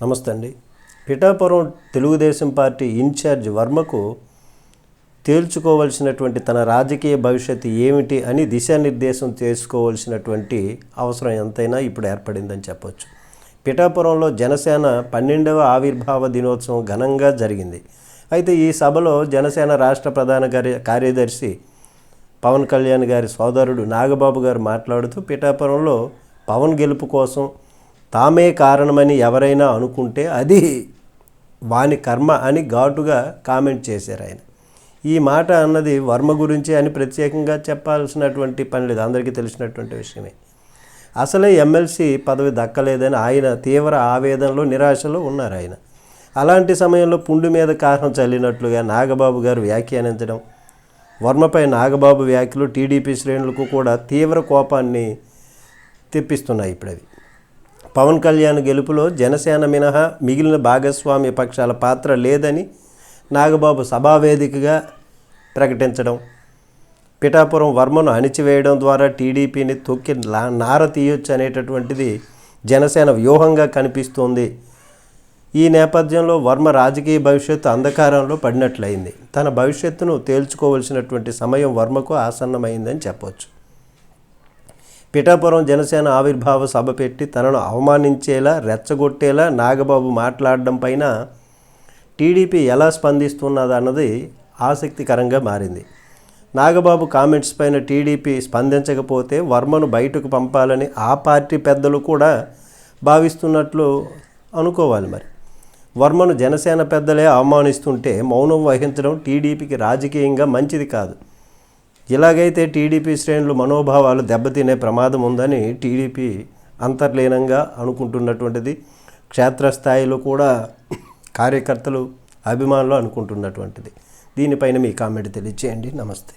నమస్తే అండి. Pithapuram Telugu Desam party incharge వర్మకు తేల్చుకోవలసినటువంటి తన రాజకీయ భవిష్యత్తు ఏమిటి అని దిశానిర్దేశం చేసుకోవలసినటువంటి అవసరం ఎంతైనా ఇప్పుడు ఏర్పడిందని చెప్పొచ్చు. పిఠాపురంలో జనసేన పన్నెండవ ఆవిర్భావ దినోత్సవం ఘనంగా జరిగింది. అయితే ఈ సభలో జనసేన రాష్ట్ర ప్రధాన కార్య కార్యదర్శి పవన్ కళ్యాణ్ గారి సోదరుడు నాగబాబు గారు మాట్లాడుతూ పిఠాపురంలో పవన్ గెలుపు కోసం తామే కారణమని ఎవరైనా అనుకుంటే అది వాని కర్మ అని ఘాటుగా కామెంట్ చేశారు ఆయన. ఈ మాట అన్నది వర్మ గురించి అని ప్రత్యేకంగా చెప్పాల్సినటువంటి పని లేదు. అందరికీ తెలిసినటువంటి విషయమే. అసలే ఎమ్మెల్సీ పదవి దక్కలేదని ఆయన తీవ్ర ఆవేదనలో నిరాశలో ఉన్నారు ఆయన. అలాంటి సమయంలో పుండు మీద కారం చల్లినట్లుగా నాగబాబు గారు వ్యాఖ్యానించడం వర్మపై నాగబాబు వ్యాఖ్యలు టీడీపీ శ్రేణులకు కూడా తీవ్ర కోపాన్ని తెప్పిస్తున్నాయి ఇప్పుడు అవి పవన్ కళ్యాణ్ గెలుపులో జనసేన మినహా మిగిలిన భాగస్వామ్య పక్షాల పాత్ర లేదని నాగబాబు సభావేదికగా ప్రకటించడం పిఠాపురం వర్మను అణిచివేయడం ద్వారా టీడీపీని తొక్కి లా- నార తీయొచ్చు అనేటటువంటిది జనసేన వ్యూహంగా కనిపిస్తోంది. ఈ నేపథ్యంలో వర్మ రాజకీయ భవిష్యత్తు అంధకారంలో పడినట్లయింది. తన భవిష్యత్తును తేల్చుకోవలసినటువంటి సమయం వర్మకు ఆసన్నమైందని చెప్పవచ్చు పిఠాపురం జనసేన ఆవిర్భావ సభ పెట్టి తనను అవమానించేలా రెచ్చగొట్టేలా నాగబాబు మాట్లాడడం పైన టీడీపీ ఎలా స్పందిస్తున్నదన్నది ఆసక్తికరంగా మారింది. నాగబాబు కామెంట్స్ పైన టీడీపీ స్పందించకపోతే వర్మను బయటకు పంపాలని ఆ పార్టీ పెద్దలు కూడా భావిస్తున్నట్లు అనుకోవాలి మరి. వర్మను జనసేన పెద్దలే అవమానిస్తుంటే మౌనం వహించడం టీడీపీకి రాజకీయంగా మంచిది కాదు. ఇలాగైతే టీడీపీ శ్రేణులు మనోభావాలు దెబ్బతినే ప్రమాదం ఉందని టీడీపీ అంతర్లీనంగా అనుకుంటున్నటువంటిది. క్షేత్రస్థాయిలో కూడా కార్యకర్తలు అభిమానులు అనుకుంటున్నటువంటిది. దీనిపైన మీ కామెంట్ తెలియచేయండి. నమస్తే.